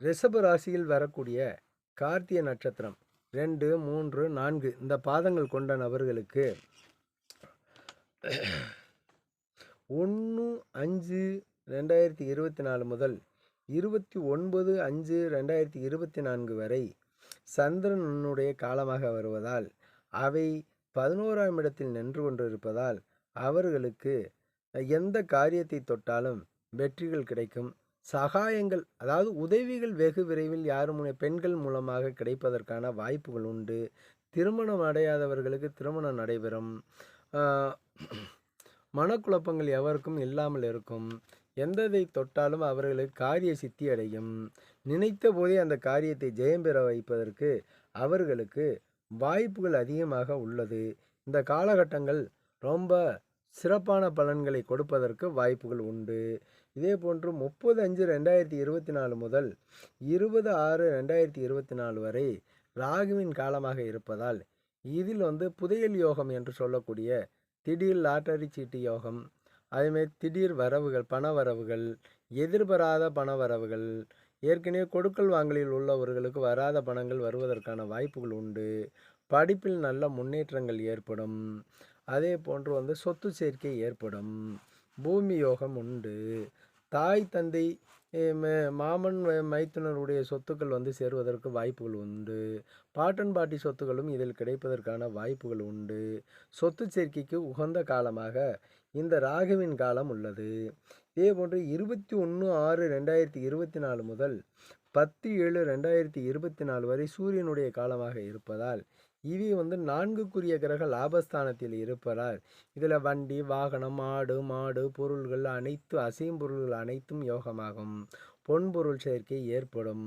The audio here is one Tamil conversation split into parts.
ரிஷப ராசியில் வரக்கூடிய கார்த்திகை நட்சத்திரம். ரெண்டு மூன்று நான்கு. இந்த பாதங்கள் கொண்ட நபர்களுக்கு ஒன்று அஞ்சு ரெண்டாயிரத்தி இருபத்தி நாலு முதல் இருபத்தி ஒன்பது அஞ்சு ரெண்டாயிரத்தி இருபத்தி நான்கு வரை சந்திரனுடைய காலமாக வருவதால் அவை பதினோராம் இடத்தில் நின்று கொண்டிருப்பதால் அவர்களுக்கு எந்த காரியத்தை தொட்டாலும் வெற்றிகள் கிடைக்கும். சகாயங்கள் அதாவது உதவிகள் வெகு விரைவில் யாரும் பெண்கள் மூலமாக கிடைப்பதற்கான வாய்ப்புகள் உண்டு. திருமணம் அடையாதவர்களுக்கு திருமணம் நடைபெறும். மனக்குழப்பங்கள் எவருக்கும் இல்லாமல் இருக்கும். எந்ததை தொட்டாலும் அவர்களுக்கு காரிய சித்தி அடையும். நினைத்த போதே அந்த காரியத்தை ஜெயம் பெற வைப்பதற்கு அவர்களுக்கு வாய்ப்புகள் அதிகமாக உள்ளது. இந்த காலகட்டங்கள் ரொம்ப சிறப்பான பலன்களை கொடுப்பதற்கு வாய்ப்புகள் உண்டு. இதே போன்று முப்பது அஞ்சு ரெண்டாயிரத்தி இருபத்தி நாலு முதல் இருபது ஆறு ரெண்டாயிரத்தி இருபத்தி நாலு வரை ராகுவின் காலமாக இருப்பதால் இதில் வந்து புதையல் யோகம் என்று சொல்லக்கூடிய திடீர் லாட்டரி சீட்டு யோகம் அதேமாதிரி திடீர் வரவுகள் பண வரவுகள் எதிர்பாராத பண வரவுகள் ஏற்கனவே கொடுக்கல் வாங்கலில் உள்ளவர்களுக்கு வராத பணங்கள் வருவதற்கான வாய்ப்புகள் உண்டு. படிப்பில் நல்ல முன்னேற்றங்கள் ஏற்படும். அதே போன்று வந்து சொத்து சேர்க்கை ஏற்படும். பூமி யோகம் உண்டு. தாய் தந்தை மாமன் மைத்துனருடைய சொத்துக்கள் வந்து சேருவதற்கு வாய்ப்புகள் உண்டு. பாட்டன் பாட்டி சொத்துக்களும் இதில் கிடைப்பதற்கான வாய்ப்புகள் உண்டு. சொத்து சேர்க்கைக்கு உகந்த காலமாக இந்த ராகுவின் காலம் உள்ளது. இதே போன்று இருபத்தி ஒன்று ஆறு ரெண்டாயிரத்தி இருபத்தி நாலு முதல் பத்து ஏழு ரெண்டாயிரத்தி இருபத்தி நாலு வரை சூரியனுடைய காலமாக இருப்பதால் இவி வந்து நான்குக்குரிய கிரக லாபஸ்தானத்தில் இருப்பதால் இதில் வண்டி வாகனம் ஆடு மாடு பொருள்கள் அனைத்து அசையும் பொருள்கள் அனைத்தும் யோகமாகும். பொன்பொருள் சேர்க்கை ஏற்படும்.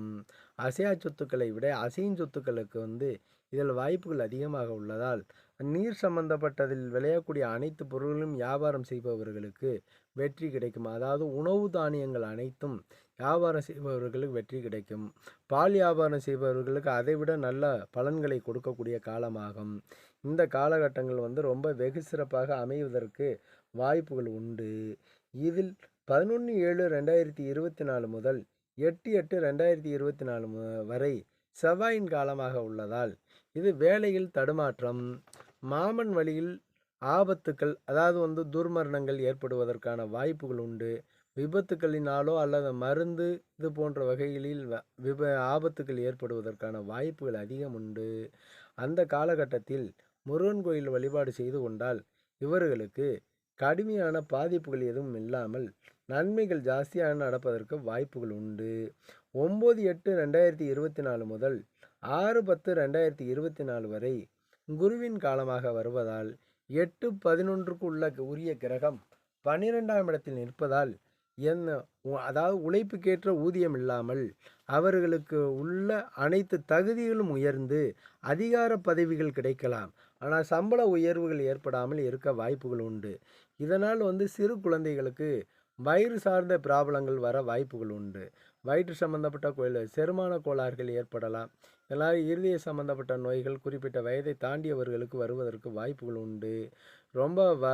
அசையா சொத்துக்களை விட அசையும் சொத்துக்களுக்கு வந்து இதில் வாய்ப்புகள் அதிகமாக உள்ளதால் நீர் சம்பந்தப்பட்டதில் விளையக்கூடிய அனைத்து பொருள்களும் வியாபாரம் செய்பவர்களுக்கு வெற்றி கிடைக்கும். அதாவது உணவு தானியங்கள் அனைத்தும் வியாபாரம் செய்பவர்களுக்கு வெற்றி கிடைக்கும். பால் வியாபாரம் செய்பவர்களுக்கு அதைவிட நல்ல பலன்களை கொடுக்கக்கூடிய காலமாகும். இந்த காலகட்டங்கள் வந்து ரொம்ப வெகு சிறப்பாக அமைவதற்கு வாய்ப்புகள் உண்டு. இதில் பதினொன்று ஏழு ரெண்டாயிரத்தி இருபத்தி நாலு முதல் எட்டு எட்டு ரெண்டாயிரத்தி இருபத்தி நாலு மு- வரை செவ்வாயின் காலமாக உள்ளதால் இது வேலையில் தடுமாற்றம். மாமன் வழியில் ஆபத்துக்கள் அதாவது வந்து துர்மரணங்கள் ஏற்படுவதற்கான வாய்ப்புகள் உண்டு. விபத்துக்களினாலோ அல்லது மருந்து இது போன்ற வகைகளில் வ- விப ஆபத்துக்கள் ஏற்படுவதற்கான வாய்ப்புகள் அதிகம் உண்டு. அந்த காலகட்டத்தில் முருகன் கோயில் வழிபாடு செய்து கொண்டால் இவர்களுக்கு கடுமையான பாதிப்புகள் எதுவும் இல்லாமல் நன்மைகள் ஜாஸ்தியாக நடப்பதற்கு வாய்ப்புகள் உண்டு. ஒம்பது எட்டு ரெண்டாயிரத்தி இருபத்தி நாலு முதல் ஆறு பத்து ரெண்டாயிரத்தி இருபத்தி நாலு வரை குருவின் காலமாக வருவதால் எட்டு பதினொன்றுக்கு உள்ள உரிய கிரகம் பன்னிரெண்டாம் இடத்தில் நிற்பதால் என்ன அதாவது உழைப்புக்கேற்ற ஊதியம் இல்லாமல் அவர்களுக்கு உள்ள அனைத்து தகுதிகளும் உயர்ந்து அதிகார பதவிகள் கிடைக்கலாம். ஆனால் சம்பள உயர்வுகள் ஏற்படாமல் இருக்க வாய்ப்புகள் உண்டு. இதனால் வந்து சிறு குழந்தைகளுக்கு வயிறு சார்ந்த பிராபலங்கள் வர வாய்ப்புகள் உண்டு. வயிற்று சம்பந்தப்பட்ட கோயில் செருமான கோளாறுகள் ஏற்படலாம். இதனால் இருதய சம்பந்தப்பட்ட நோய்கள் குறிப்பிட்ட வயதை தாண்டியவர்களுக்கு வருவதற்கு வாய்ப்புகள் உண்டு. ரொம்ப வ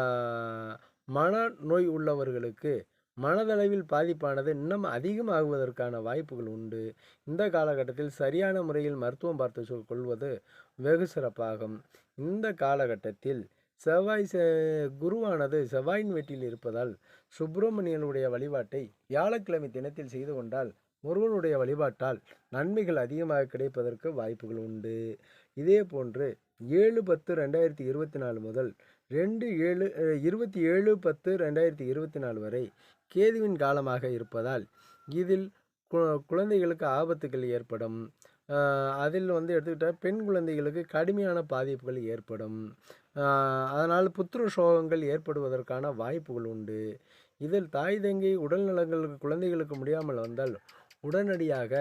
மன நோய் உள்ளவர்களுக்கு மனதளவில் பாதிப்பானது இன்னும் அதிகமாகுவதற்கான வாய்ப்புகள் உண்டு. இந்த காலகட்டத்தில் சரியான முறையில் மருத்துவம் பார்த்து சொல் கொள்வது வெகு சிறப்பாகும். இந்த காலகட்டத்தில் செவ்வாய் செ குருவானது செவ்வாயின் வீட்டில் இருப்பதால் சுப்பிரமணியனுடைய வழிபாட்டை வியாழக்கிழமை தினத்தில் செய்து கொண்டால் முருகனுடைய வழிபாட்டால் நன்மைகள் அதிகமாக கிடைப்பதற்கு வாய்ப்புகள் உண்டு. இதே போன்று ஏழு பத்து ரெண்டாயிரத்தி இருபத்தி நாலு முதல் ரெண்டு ஏழு இருபத்தி ஏழு பத்து ரெண்டாயிரத்தி இருபத்தி நாலு வரை கேதுவின் காலமாக இருப்பதால் இதில் கு- குழந்தைகளுக்கு ஆபத்துகள் ஏற்படும். அதில் வந்து எடுத்துக்கிட்டால் பெண் குழந்தைகளுக்கு கடுமையான பாதிப்புகள் ஏற்படும். அதனால் புத்திர சோகங்கள் ஏற்படுவதற்கான வாய்ப்புகள் உண்டு. இதில் தாய் தங்கை உடல் நலங்களுக்கு குழந்தைகளுக்கு முடியாமல் வந்தால் உடனடியாக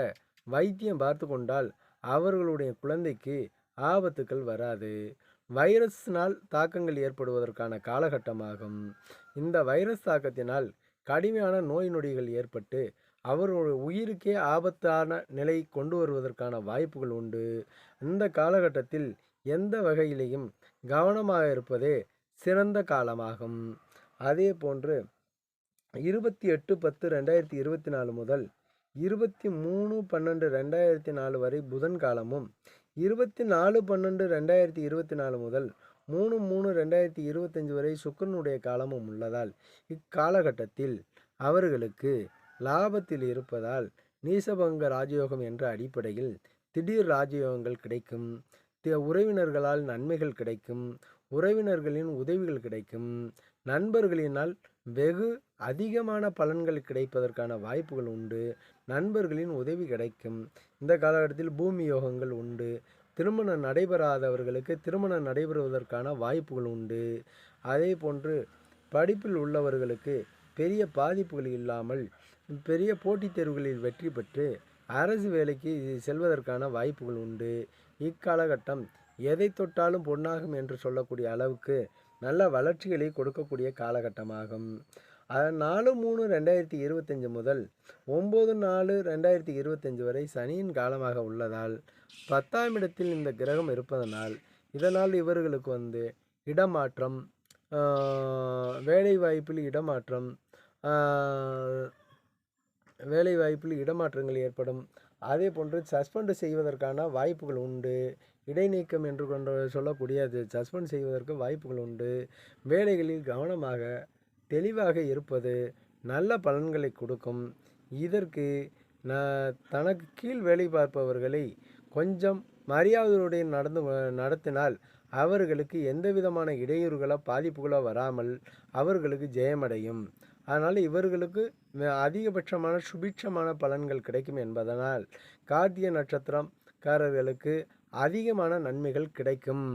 வைத்தியம் பார்த்து கொண்டால் அவர்களுடைய குழந்தைக்கு ஆபத்துக்கள் வராது. வைரஸ்னால் தாக்கங்கள் ஏற்படுவதற்கான காலகட்டமாகும். இந்த வைரஸ் தாக்கத்தினால் கடுமையான நோய் நொடிகள் ஏற்பட்டு அவர்களுடைய உயிருக்கே ஆபத்தான நிலை கொண்டு வருவதற்கான வாய்ப்புகள் உண்டு. இந்த காலகட்டத்தில் எந்த வகையிலையும் கவனமாக இருப்பதே சிறந்த காலமாகும். அதே போன்று இருபத்தி எட்டு பத்து ரெண்டாயிரத்தி இருபத்தி நாலு முதல் இருபத்தி மூணு பன்னெண்டு ரெண்டாயிரத்தி நாலு வரை புதன் காலமும் இருபத்தி நாலு பன்னெண்டு ரெண்டாயிரத்தி இருபத்தி நாலு முதல் மூணு மூணு ரெண்டாயிரத்தி இருபத்தஞ்சி வரை சுக்கரனுடைய காலமும் உள்ளதால் இக்காலகட்டத்தில் அவர்களுக்கு லாபத்தில் இருப்பதால் நீசபங்க ராஜயோகம் என்ற அடிப்படையில் திடீர் ராஜயோகங்கள் கிடைக்கும். உறவினர்களால் நன்மைகள் கிடைக்கும். உறவினர்களின் உதவிகள் கிடைக்கும். நண்பர்களினால் வெகு அதிகமான பலன்கள் கிடைப்பதற்கான வாய்ப்புகள் உண்டு. நண்பர்களின் உதவி கிடைக்கும். இந்த காலகட்டத்தில் பூமி யோகங்கள் உண்டு. திருமணம் நடைபெறாதவர்களுக்கு திருமணம் நடைபெறுவதற்கான வாய்ப்புகள் உண்டு. அதே போன்று படிப்பில் உள்ளவர்களுக்கு பெரிய பாதிப்புகள் இல்லாமல் பெரிய போட்டித் தேர்வுகளில் வெற்றி பெற்று அரசு வேலைக்கு செல்வதற்கான வாய்ப்புகள் உண்டு. இக்காலகட்டம் எதை தொட்டாலும் பொன்னாகும் என்று சொல்லக்கூடிய அளவுக்கு நல்ல வளர்ச்சிகளை கொடுக்கக்கூடிய காலகட்டமாகும். நாலு மூணு ரெண்டாயிரத்தி இருபத்தஞ்சு முதல் ஒம்பது நாலு ரெண்டாயிரத்தி இருபத்தஞ்சி வரை சனியின் காலமாக உள்ளதால் பத்தாம் இடத்தில் இந்த கிரகம் இருப்பதனால் இதனால் இவர்களுக்கு வந்து இடமாற்றம் வேலைவாய்ப்பில் வேலை வாய்ப்பில் இடமாற்றம் வேலை வாய்ப்பில் இடமாற்றங்கள் ஏற்படும். அதே போன்று சஸ்பெண்ட் செய்வதற்கான வாய்ப்புகள் உண்டு. இடைநீக்கம் என்று கொண்டு சொல்லக்கூடிய அது சஸ்பெண்ட் செய்வதற்கு வாய்ப்புகள் உண்டு. வேலைகளில் கவனமாக தெளிவாக இருப்பது நல்ல பலன்களை கொடுக்கும். இதற்கு நான் தனக்கு கீழ் வேலை பார்ப்பவர்களை கொஞ்சம் மரியாதையுடைய நடந்து நடத்தினால் அவர்களுக்கு எந்த விதமான இடையூறுகளோ பாதிப்புகளோ வராமல் அவர்களுக்கு ஜெயமடையும். அதனால் இவர்களுக்கு அதிகபட்சமான சுபிட்சமான பலன்கள் கிடைக்கும் என்பதனால் கார்த்திகை நட்சத்திரம்காரர்களுக்கு அதிகமான நன்மைகள் கிடைக்கும்.